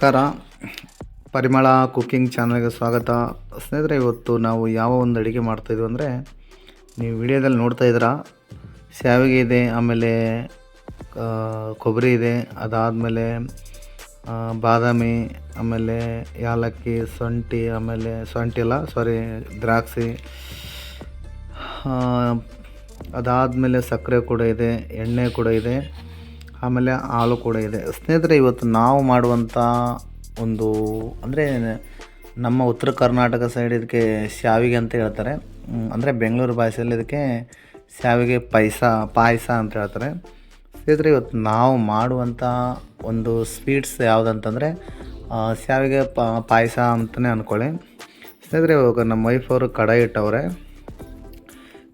ನಮಸ್ಕಾರ. ಪರಿಮಳ ಕುಕ್ಕಿಂಗ್ ಚಾನಲ್ಗೆ ಸ್ವಾಗತ. ಸ್ನೇಹಿತರೆ, ಇವತ್ತು ನಾವು ಯಾವ ಒಂದು ಅಡುಗೆ ಮಾಡ್ತಾಯಿದ್ವಿ ಅಂದರೆ, ನೀವು ವಿಡಿಯೋದಲ್ಲಿ ನೋಡ್ತಾ ಇದ್ದೀರಾ, ಶಾವಿಗೆ ಇದೆ, ಆಮೇಲೆ ಕೊಬ್ಬರಿ ಇದೆ, ಅದಾದಮೇಲೆ ಬಾದಾಮಿ, ಆಮೇಲೆ ಯಾಲಕ್ಕಿ ಸೊಂಟಿ ಆಮೇಲೆ ಸೊಂಟಿ ಅಲ್ಲ ಸಾರಿ ದ್ರಾಕ್ಷಿ ಅದಾದಮೇಲೆ ಸಕ್ಕರೆ ಕೂಡ ಇದೆ, ಎಣ್ಣೆ ಕೂಡ ಇದೆ. ಆಮೇಲೆ ಹಾಲು ಕೂಡ ಇದೆ. ಸ್ನೇಹಿತರೆ, ಇವತ್ತು ನಾವು ಮಾಡುವಂಥ ಒಂದು, ಅಂದರೆ ನಮ್ಮ ಉತ್ತರ ಕರ್ನಾಟಕ ಸೈಡ್ ಇದಕ್ಕೆ ಶಾವಿಗೆ ಅಂತ ಹೇಳ್ತಾರೆ. ಅಂದರೆ ಬೆಂಗಳೂರು ಭಾಷೆಯಲ್ಲಿ ಇದಕ್ಕೆ ಶಾವಿಗೆ ಪಾಯಸ ಪಾಯಸ ಅಂತ ಹೇಳ್ತಾರೆ. ಸ್ನೇಹಿತರೆ, ಇವತ್ತು ನಾವು ಮಾಡುವಂಥ ಒಂದು ಸ್ವೀಟ್ಸ್ ಯಾವುದಂತಂದರೆ ಶಾವಿಗೆ ಪಾಯಸ ಅಂತಲೇ ಅಂದ್ಕೊಳ್ಳಿ ಸ್ನೇಹಿತರೆ, ಇವಾಗ ನಮ್ಮ ವೈಫ್ ಅವರು ಕಡಾಯಿ ಇಟ್ಟವ್ರೆ.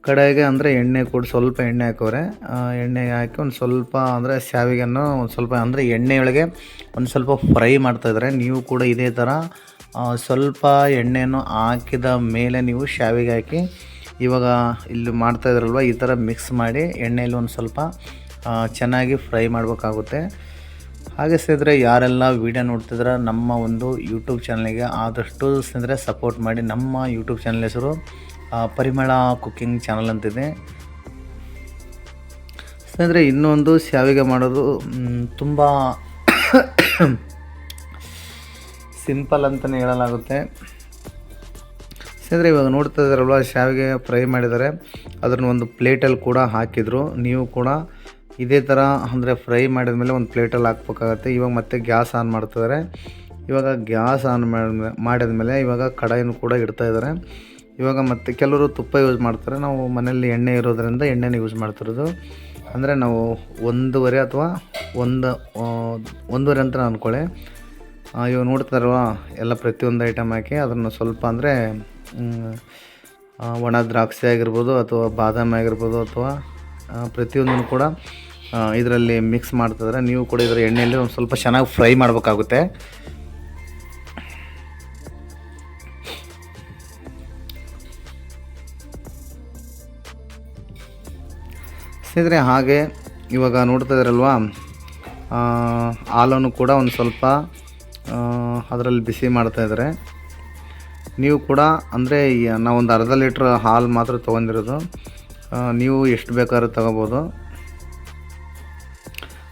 ಕಡಾಯಿಗೆ ಅಂದರೆ ಎಣ್ಣೆ ಕೂಡ ಸ್ವಲ್ಪ ಎಣ್ಣೆ ಹಾಕವ್ರೆ. ಆ, ಎಣ್ಣೆ ಹಾಕಿ ಒಂದು ಸ್ವಲ್ಪ ಅಂದರೆ ಶಾವಿಗೆಯನ್ನು ಒಂದು ಸ್ವಲ್ಪ ಅಂದರೆ ಎಣ್ಣೆಯೊಳಗೆ ಒಂದು ಸ್ವಲ್ಪ ಫ್ರೈ ಮಾಡ್ತಾಯಿದ್ದಾರೆ ನೀವು ಕೂಡ ಇದೇ ಥರ ಸ್ವಲ್ಪ ಎಣ್ಣೆಯನ್ನು ಹಾಕಿದ ಮೇಲೆ ನೀವು ಶಾವಿಗೆ ಹಾಕಿ ಇವಾಗ ಇಲ್ಲಿ ಮಾಡ್ತಾಯಿದ್ರಲ್ವ ಈ ಥರ ಮಿಕ್ಸ್ ಮಾಡಿ ಎಣ್ಣೆಯಲ್ಲಿ ಒಂದು ಸ್ವಲ್ಪ ಚೆನ್ನಾಗಿ ಫ್ರೈ ಮಾಡಬೇಕಾಗುತ್ತೆ. ಹಾಗೆ ಸ್ನೇಹಿತರೆ ಯಾರೆಲ್ಲ ವೀಡಿಯೋ ನೋಡ್ತಿದ್ರೆ ನಮ್ಮ ಒಂದು ಯೂಟ್ಯೂಬ್ ಚಾನಲ್ಗೆ ಆದಷ್ಟು ಸ್ನೇಹಿತರೆ ಸಪೋರ್ಟ್ ಮಾಡಿ ನಮ್ಮ ಯೂಟ್ಯೂಬ್ ಚಾನಲ್ ಹೆಸರು ಪರಿಮಳ ಕುಕ್ಕಿಂಗ್ ಚಾನಲ್ ಅಂತಿದೆ. ಸ್ನೇಹಿತರೆ, ಇನ್ನೊಂದು ಶಾವಿಗೆ ಮಾಡೋದು ತುಂಬ ಸಿಂಪಲ್ ಅಂತಲೇ ಹೇಳಲಾಗುತ್ತೆ. ಸ್ನೇಹಿತರೆ, ಇವಾಗ ನೋಡ್ತಾ ಇದ್ದಾರಲ್ವ, ಶಾವಿಗೆ ಫ್ರೈ ಮಾಡಿದ್ದಾರೆ. ಅದನ್ನು ಒಂದು ಪ್ಲೇಟಲ್ಲಿ ಕೂಡ ಹಾಕಿದರು. ನೀವು ಕೂಡ ಇದೇ ಥರ ಅಂದರೆ ಫ್ರೈ ಮಾಡಿದ ಮೇಲೆ ಒಂದು ಪ್ಲೇಟಲ್ಲಿ ಹಾಕ್ಬೇಕಾಗತ್ತೆ. ಇವಾಗ ಮತ್ತೆ ಗ್ಯಾಸ್ ಆನ್ ಮಾಡ್ತಿದ್ದಾರೆ ಇವಾಗ ಗ್ಯಾಸ್ ಆನ್ ಮಾಡಿದ ಮೇಲೆ ಇವಾಗ ಕಡಾಯಿನೂ ಕೂಡ ಇಡ್ತಾ ಇದ್ದಾರೆ. ಇವಾಗ ಮತ್ತೆ ಕೆಲವರು ತುಪ್ಪ ಯೂಸ್ ಮಾಡ್ತಾರೆ. ನಾವು ಮನೆಯಲ್ಲಿ ಎಣ್ಣೆ ಇರೋದರಿಂದ ಎಣ್ಣೆನ ಯೂಸ್ ಮಾಡ್ತಿರೋದು. ಅಂದರೆ ನಾವು ಒಂದೂವರೆ ಅಥವಾ ಒಂದು ಒಂದೂವರೆ ಅಂತ ಅಂದ್ಕೊಳ್ಳಿ ಇವಾಗ ನೋಡ್ತಾರಲ್ವ ಎಲ್ಲ ಪ್ರತಿಯೊಂದು ಐಟಮ್ ಹಾಕಿ ಅದನ್ನು ಸ್ವಲ್ಪ ಅಂದರೆ ಒಣ ದ್ರಾಕ್ಷಿ ಆಗಿರ್ಬೋದು ಅಥವಾ ಬಾದಾಮಿ ಆಗಿರ್ಬೋದು ಅಥವಾ ಪ್ರತಿಯೊಂದನ್ನು ಕೂಡ ಇದರಲ್ಲಿ ಮಿಕ್ಸ್ ಮಾಡ್ತಿದ್ರೆ. ನೀವು ಕೂಡ ಇದರ ಎಣ್ಣೆಯಲ್ಲಿ ಒಂದು ಸ್ವಲ್ಪ ಚೆನ್ನಾಗಿ ಫ್ರೈ ಮಾಡಬೇಕಾಗುತ್ತೆ. ಸ್ನೇಹಿತರೆ, ಹಾಗೆ ಇವಾಗ ನೋಡ್ತಾ ಇದ್ರಲ್ವಾ? ಹಾಲನ್ನು ಕೂಡ ಒಂದು ಸ್ವಲ್ಪ ಅದರಲ್ಲಿ ಬಿಸಿ ಮಾಡ್ತಾಯಿದ್ದಾರೆ ನೀವು ಕೂಡ, ಅಂದರೆ ನಾವೊಂದು ಅರ್ಧ ಲೀಟ್ರ್ ಹಾಲು ಮಾತ್ರ ತೊಗೊಂಡಿರೋದು. ನೀವು ಎಷ್ಟು ಬೇಕಾದ್ರೂ ತಗೋಬೋದು.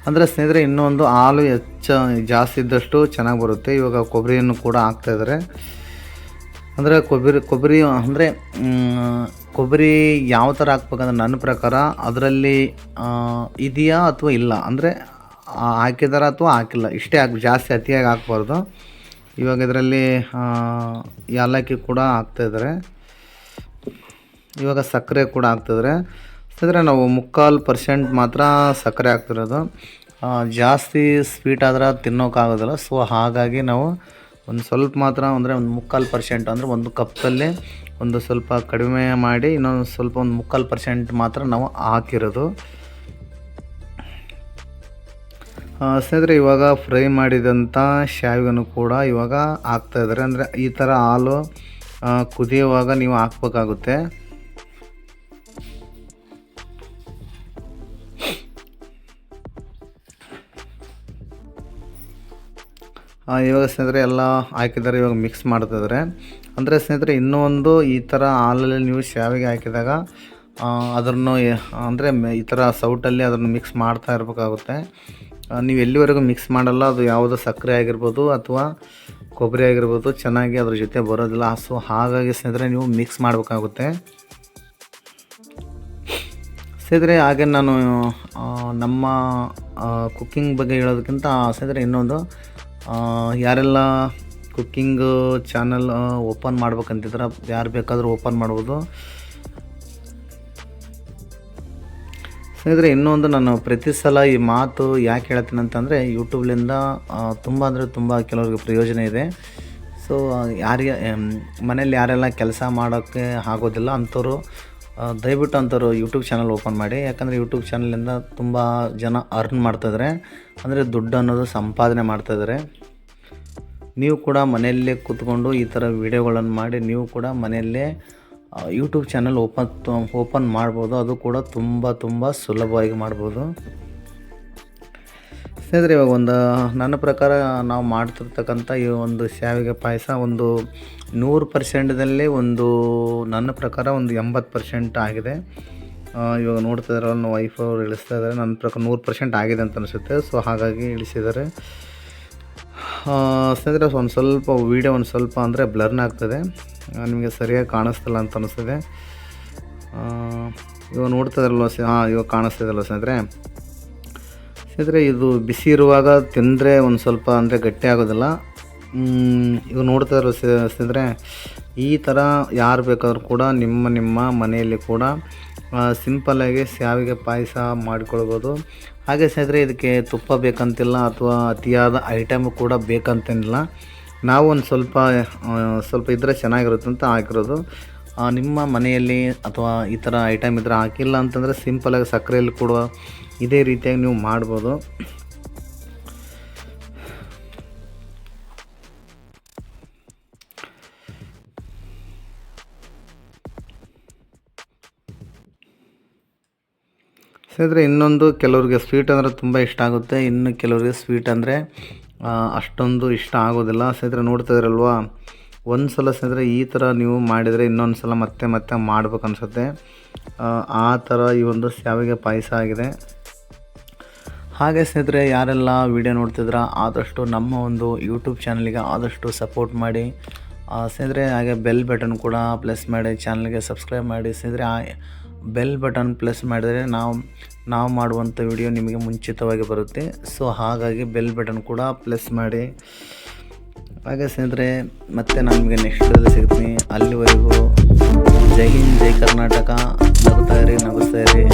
ಅಂದರೆ, ಸ್ನೇಹಿತರೆ, ಇನ್ನೊಂದು ಹಾಲು ಹೆಚ್ಚ, ಜಾಸ್ತಿ ಇದ್ದಷ್ಟು ಚೆನ್ನಾಗಿ ಬರುತ್ತೆ. ಇವಾಗ ಕೊಬ್ಬರಿಯನ್ನು ಕೂಡ ಹಾಕ್ತಾಯಿದ್ದಾರೆ ಅಂದರೆ, ಕೊಬ್ಬರಿ ಕೊಬ್ಬರಿ, ಅಂದರೆ ಕೊಬ್ಬರಿ ಯಾವ ಥರ ಹಾಕ್ಬೇಕಂದ್ರೆ ನನ್ನ ಪ್ರಕಾರ ಅದರಲ್ಲಿ ಇದೆಯಾ ಅಥವಾ ಇಲ್ಲ? ಅಂದರೆ ಹಾಕಿದಾರ ಅಥವಾ ಹಾಕಿಲ್ಲ? ಇಷ್ಟೇ ಹಾಕಿ, ಜಾಸ್ತಿ ಅತಿಯಾಗಿ ಹಾಕ್ಬಾರ್ದು. ಇವಾಗ ಇದರಲ್ಲಿ ಏಲಕ್ಕಿ ಕೂಡ ಹಾಕ್ತಾಯಿದ್ದಾರೆ ಇವಾಗ ಸಕ್ಕರೆ ಕೂಡ ಹಾಕ್ತಿದ್ದಾರೆ ಅಂದರೆ ನಾವು ಮುಕ್ಕಾಲು ಪರ್ಸೆಂಟ್ ಮಾತ್ರ ಸಕ್ಕರೆ ಹಾಕ್ತಿರೋದು. ಜಾಸ್ತಿ ಸ್ವೀಟ್ ಆದ್ರೆ ತಿನ್ನೋಕ್ಕಾಗೋದಿಲ್ಲ. ಸೊ ಹಾಗಾಗಿ ನಾವು ಒಂದು ಸ್ವಲ್ಪ ಮಾತ್ರ ಅಂದರೆ ಒಂದು ಮುಕ್ಕಾಲು ಪರ್ಸೆಂಟ್ ಅಂದರೆ ಒಂದು ಕಪ್ಪಲ್ಲಿ ಒಂದು ಸ್ವಲ್ಪ ಕಡಿಮೆ ಮಾಡಿ ಇನ್ನೊಂದು ಸ್ವಲ್ಪ ಒಂದು ಮುಕ್ಕಾಲು ಪರ್ಸೆಂಟ್ ಮಾತ್ರ ನಾವು ಹಾಕಿರೋದು. ಸ್ನೇಹಿತರೆ, ಇವಾಗ ಫ್ರೈ ಮಾಡಿದಂಥ ಶಾವಿಗೆನೂ ಕೂಡ ಇವಾಗ ಹಾಕ್ತಾಯಿದ್ದಾರೆ ಅಂದರೆ ಈ ಥರ ಹಾಲು ಕುದಿಯುವಾಗ ನೀವು ಹಾಕ್ಬೇಕಾಗುತ್ತೆ. ಇವಾಗ ಸ್ನೇಹಿತರೆ ಎಲ್ಲ ಹಾಕಿದ್ದಾರೆ, ಇವಾಗ ಮಿಕ್ಸ್ ಮಾಡ್ತಿದ್ದಾರೆ ಅಂದರೆ ಸ್ನೇಹಿತರೆ, ಇನ್ನೂ ಒಂದು ಈ ಥರ ಹಾಲಲ್ಲಿ ನೀವು ಶಾವಿಗೆ ಹಾಕಿದಾಗ ಅದನ್ನು ಅಂದರೆ ಈ ಥರ ಸೌಟಲ್ಲಿ ಅದನ್ನು ಮಿಕ್ಸ್ ಮಾಡ್ತಾ ಇರಬೇಕಾಗುತ್ತೆ. ನೀವು ಎಲ್ಲಿವರೆಗೂ ಮಿಕ್ಸ್ ಮಾಡಲ್ಲ, ಅದು ಯಾವುದೋ ಸಕ್ಕರೆ ಆಗಿರ್ಬೋದು ಅಥವಾ ಕೊಬ್ಬರಿ ಆಗಿರ್ಬೋದು, ಚೆನ್ನಾಗಿ ಅದ್ರ ಜೊತೆ ಬರೋದಿಲ್ಲ. ಸೊ ಹಾಗಾಗಿ ಸ್ನೇಹಿತರೆ, ನೀವು ಮಿಕ್ಸ್ ಮಾಡಬೇಕಾಗುತ್ತೆ. ಸ್ನೇಹಿತರೆ, ಹಾಗೆ ನಾನು ನಮ್ಮ ಕುಕ್ಕಿಂಗ್ ಬಗ್ಗೆ ಹೇಳೋದಕ್ಕಿಂತ, ಸ್ನೇಹಿತರೆ, ಇನ್ನೊಂದು ಯಾರೆಲ್ಲ ಕುಕ್ಕಿಂಗ್ ಚಾನಲ್ ಓಪನ್ ಮಾಡ್ಬೇಕಂತಿದ್ರೆ, ಯಾರು ಬೇಕಾದರೂ ಓಪನ್ ಮಾಡ್ಬೋದು. ಸ್ನೇಹಿತರೆ, ಇನ್ನೊಂದು ನಾನು ಪ್ರತಿ ಸಲ ಈ ಮಾತು ಯಾಕೆ ಹೇಳ್ತೀನಿ ಅಂತಂದರೆ ಯೂಟ್ಯೂಬ್ಲಿಂದ ತುಂಬ ಅಂದರೆ ತುಂಬ ಕೆಲವ್ರಿಗೆ ಪ್ರಯೋಜನ ಇದೆ. ಸೊ ಯಾರಿಗೆ ಮನೇಲಿ ಯಾರೆಲ್ಲ ಕೆಲಸ ಮಾಡೋಕ್ಕೆ ಆಗೋದಿಲ್ಲ, ಅಂಥವ್ರು ದಯವಿಟ್ಟು ಅಂಥವ್ರು ಯೂಟ್ಯೂಬ್ ಚಾನಲ್ ಓಪನ್ ಮಾಡಿ. ಯಾಕಂದರೆ ಯೂಟ್ಯೂಬ್ ಚಾನಲಿಂದ ತುಂಬ ಜನ ಅರ್ನ್ ಮಾಡ್ತಾಯಿದ್ದಾರೆ ಅಂದರೆ ದುಡ್ಡು ಅನ್ನೋದು ಸಂಪಾದನೆ ಮಾಡ್ತಾಯಿದ್ದಾರೆ ನೀವು ಕೂಡ ಮನೆಯಲ್ಲೇ ಕೂತ್ಕೊಂಡು ಈ ಥರ ವಿಡಿಯೋಗಳನ್ನು ಮಾಡಿ ನೀವು ಕೂಡ ಮನೆಯಲ್ಲೇ ಯೂಟ್ಯೂಬ್ ಚಾನಲ್ ಓಪನ್ ಓಪನ್ ಮಾಡ್ಬೋದು. ಅದು ಕೂಡ ತುಂಬ ತುಂಬ ಸುಲಭವಾಗಿ ಮಾಡ್ಬೋದು. ಸ್ನೇಹಿತರೆ, ಇವಾಗ ಒಂದು ನನ್ನ ಪ್ರಕಾರ ನಾವು ಮಾಡ್ತಿರ್ತಕ್ಕಂಥ ಈ ಒಂದು ಶಾವಿಗೆ ಪಾಯಸ ಒಂದು ನೂರು ಪರ್ಸೆಂಟ್ದಲ್ಲಿ ಒಂದು ನನ್ನ ಪ್ರಕಾರ ಒಂದು ಎಂಬತ್ತು ಪರ್ಸೆಂಟ್ ಆಗಿದೆ. ಇವಾಗ ನೋಡ್ತಾ ಇದ್ದಾರಲ್ಲ ನನ್ನ ವೈಫ್ ಅವರು ಇಳಿಸ್ತಾ ಇದ್ದಾರೆ ನನ್ನ ಪ್ರಕಾರ ನೂರು ಪರ್ಸೆಂಟ್ ಆಗಿದೆ ಅಂತ ಅನಿಸುತ್ತೆ. ಸೊ ಹಾಗಾಗಿ ಇಳಿಸಿದ್ದಾರೆ. ಸ್ನೇಹಿತರೆ, ಒಂದು ಸ್ವಲ್ಪ ವೀಡಿಯೋ ಒಂದು ಸ್ವಲ್ಪ ಅಂದರೆ ಬ್ಲರ್ನ್ ಆಗ್ತದೆ. ನಿಮಗೆ ಸರಿಯಾಗಿ ಕಾಣಿಸ್ತಿಲ್ಲ ಅಂತ ಅನಿಸ್ತದೆ ಇವಾಗ ನೋಡ್ತಾ ಇದ್ರಲ್ವ ಹಾಂ ಇವಾಗ ಕಾಣಿಸ್ತಿದಲ್ವ ಸ್ನೇಹಿತರೆ? ಸ್ನೇಹಿತರೆ ಇದು ಬಿಸಿ ಇರುವಾಗ ತಿಂದರೆ ಒಂದು ಸ್ವಲ್ಪ ಅಂದರೆ ಗಟ್ಟಿ ಆಗೋದಿಲ್ಲ. ಇವು ನೋಡ್ತಾ ಇರೋ ಸ್ನೇಹಿತರೆ ಈ ಥರ ಯಾರು ಬೇಕಾದ್ರೂ ಕೂಡ ನಿಮ್ಮ ನಿಮ್ಮ ಮನೆಯಲ್ಲಿ ಕೂಡ ಸಿಂಪಲ್ಲಾಗಿ ಶಾವಿಗೆ ಪಾಯಸ ಮಾಡಿಕೊಳ್ಬೋದು. ಹಾಗೆ ಸ್ನೇಹಿತರೆ ಇದಕ್ಕೆ ತುಪ್ಪ ಬೇಕಂತಿಲ್ಲ ಅಥವಾ ಅತಿಯಾದ ಐಟಮ್ ಕೂಡ ಬೇಕಂತೇನಿಲ್ಲ ನಾವು ಒಂದು ಸ್ವಲ್ಪ ಸ್ವಲ್ಪ ಇದ್ದರೆ ಚೆನ್ನಾಗಿರುತ್ತೆ ಅಂತ ಹಾಕಿರೋದು. ನಿಮ್ಮ ಮನೆಯಲ್ಲಿ ಅಥವಾ ಈ ಥರ ಐಟಮ್ ಇದ್ರೆ ಹಾಕಿಲ್ಲ ಅಂತಂದರೆ ಸಿಂಪಲಾಗಿ ಸಕ್ಕರೆಯಲ್ಲಿ ಕೊಡುವ ಇದೇ ರೀತಿಯಾಗಿ ನೀವು ಮಾಡ್ಬೋದು. ಸ್ನೇಹಿತರೆ, ಇನ್ನೊಂದು ಕೆಲವ್ರಿಗೆ ಸ್ವೀಟ್ ಅಂದರೆ ತುಂಬ ಇಷ್ಟ ಆಗುತ್ತೆ. ಇನ್ನು ಕೆಲವ್ರಿಗೆ ಸ್ವೀಟ್ ಅಂದರೆ ಅಷ್ಟೊಂದು ಇಷ್ಟ ಆಗೋದಿಲ್ಲ. ಸ್ನೇಹಿತರೆ, ನೋಡ್ತಾ ಇದ್ರಲ್ವಾ ಒಂದು ಸಲ ಸ್ನೇಹಿತರೆ, ಈ ಥರ ನೀವು ಮಾಡಿದರೆ ಇನ್ನೊಂದು ಸಲ ಮತ್ತೆ ಮತ್ತೆ ಮಾಡ್ಬೇಕು ಅನಿಸುತ್ತೆ. ಆ ಥರ ಈ ಒಂದು ಶಾವಿಗೆ ಪಾಯಸ ಆಗಿದೆ. ಹಾಗೆ ಸ್ನೇಹಿತರೆ, ಯಾರೆಲ್ಲ ವಿಡಿಯೋ ನೋಡ್ತಿದ್ರ ಆದಷ್ಟು ನಮ್ಮ ಒಂದು ಯೂಟ್ಯೂಬ್ ಚಾನಲಿಗೆ ಆದಷ್ಟು ಸಪೋರ್ಟ್ ಮಾಡಿ. ಸ್ನೇಹಿತರೆ, ಹಾಗೆ ಬೆಲ್ ಬಟನ್ ಕೂಡ ಪ್ರೆಸ್ ಮಾಡಿ ಚಾನಲ್ಗೆ ಸಬ್ಸ್ಕ್ರೈಬ್ ಮಾಡಿ. ಸ್ನೇಹಿತರೆ, ಆ ಬೆಲ್ ಬಟನ್ ಪ್ರೆಸ್ ಮಾಡಿದರೆ ನಾವು ನಾವು ಮಾಡುವಂಥ ವಿಡಿಯೋ ನಿಮಗೆ ಮುಂಚಿತವಾಗಿ ಬರುತ್ತೆ. ಸೊ ಹಾಗಾಗಿ ಬೆಲ್ ಬಟನ್ ಕೂಡ ಪ್ರೆಸ್ ಮಾಡಿ. ಹಾಗೆ ಸ್ನೇಹಿತರೆ, ಮತ್ತೆ ನಾನು ನಿಮಗೆ ನೆಕ್ಸ್ಟ್ ಸಿಗ್ತೀನಿ. ಅಲ್ಲಿವರೆಗೂ ಜೈ ಹಿಂದ್, ಜೈ ಕರ್ನಾಟಕ. ನಗುತ್ತಾ ಇರಿ ನಗುತ್ತಾ ಇರಿ.